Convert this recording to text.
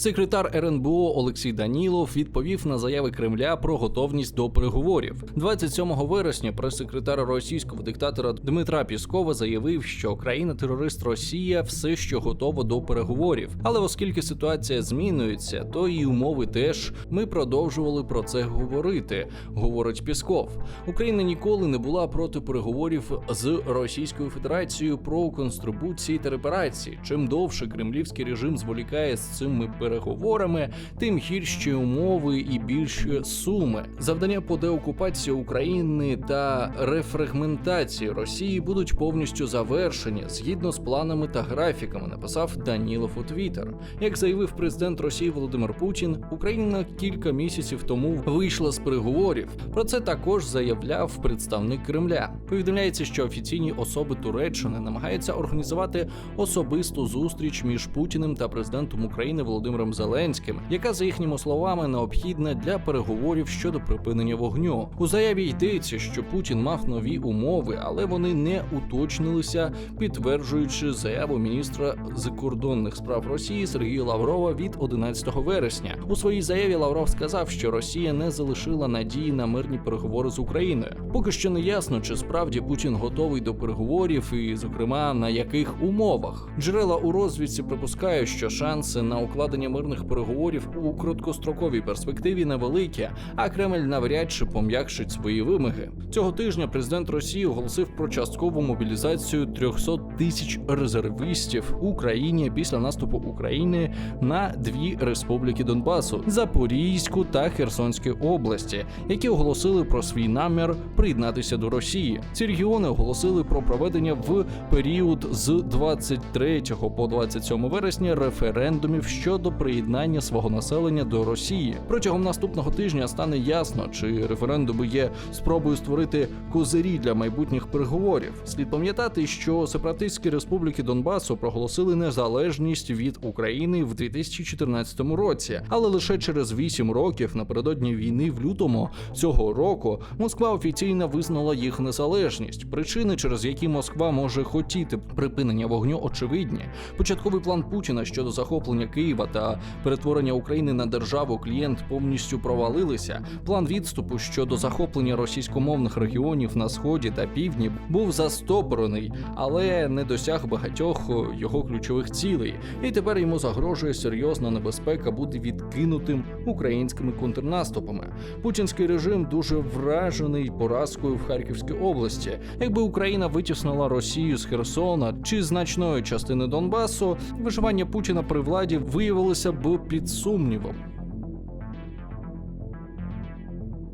Секретар РНБО Олексій Данілов відповів на заяви Кремля про готовність до переговорів. 27 вересня прес-секретар російського диктатора Дмитра Піскова заявив, що країна-терорист Росія все ще готова до переговорів. Але оскільки ситуація змінюється, то і умови теж ми продовжували про це говорити, говорить Пісков. Україна ніколи не була проти переговорів з Російською Федерацією про констрибуції та репарації. Чим довше кремлівський режим зволікає з цими переговорами, тим гірші умови і більші суми. Завдання по деокупації України та рефрагментації Росії будуть повністю завершені згідно з планами та графіками. Написав Данілов у Твіттер. Як заявив президент Росії Володимир Путін, Україна кілька місяців тому вийшла з переговорів. Про це також заявляв представник Кремля. Повідомляється, що офіційні особи Туреччини намагаються організувати особисту зустріч між Путіним та президентом України Володимиром Зеленським, яка за їхніми словами необхідна для переговорів щодо припинення вогню. У заяві йдеться, що Путін мав нові умови, але вони не уточнилися, підтверджуючи заяву міністра закордонних справ Росії Сергія Лаврова від 11 вересня. У своїй заяві Лавров сказав, що Росія не залишила надії на мирні переговори з Україною. Поки що не ясно, чи справді Путін готовий до переговорів, і, зокрема, на яких умовах. Джерела у розвідці припускають, що шанси на укладення мирних переговорів у короткостроковій перспективі невеликі, а Кремль навряд чи пом'якшить свої вимоги. Цього тижня президент Росії оголосив про часткову мобілізацію 300 тисяч резервістів в Україні після наступу України на дві республіки Донбасу Запорізьку та Херсонської області, які оголосили про свій намір приєднатися до Росії. Ці регіони оголосили про проведення в період з 23 по 27 вересня референдумів щодо приєднання свого населення до Росії. Протягом наступного тижня стане ясно, чи референдуми є спробою створити козирі для майбутніх переговорів. Слід пам'ятати, що сепаратистські республіки Донбасу проголосили незалежність від України в 2014 році, але лише через 8 років напередодні війни в лютому цього року Москва офіційно визнала їх незалежність. Причини, через які Москва може хотіти припинення вогню, очевидні. Початковий план Путіна щодо захоплення Києва та перетворення України на державу клієнт повністю провалилися. План відступу щодо захоплення російськомовних регіонів на сході та півдні був застопорений, але не досяг багатьох його ключових цілей. І тепер йому загрожує серйозна небезпека бути відкинутим українськими контрнаступами. Путінський режим дуже вражений поразкою в Харківській області. Якби Україна витіснила Росію з Херсона чи значної частини Донбасу, виживання Путіна при владі виявилося б під сумнівом.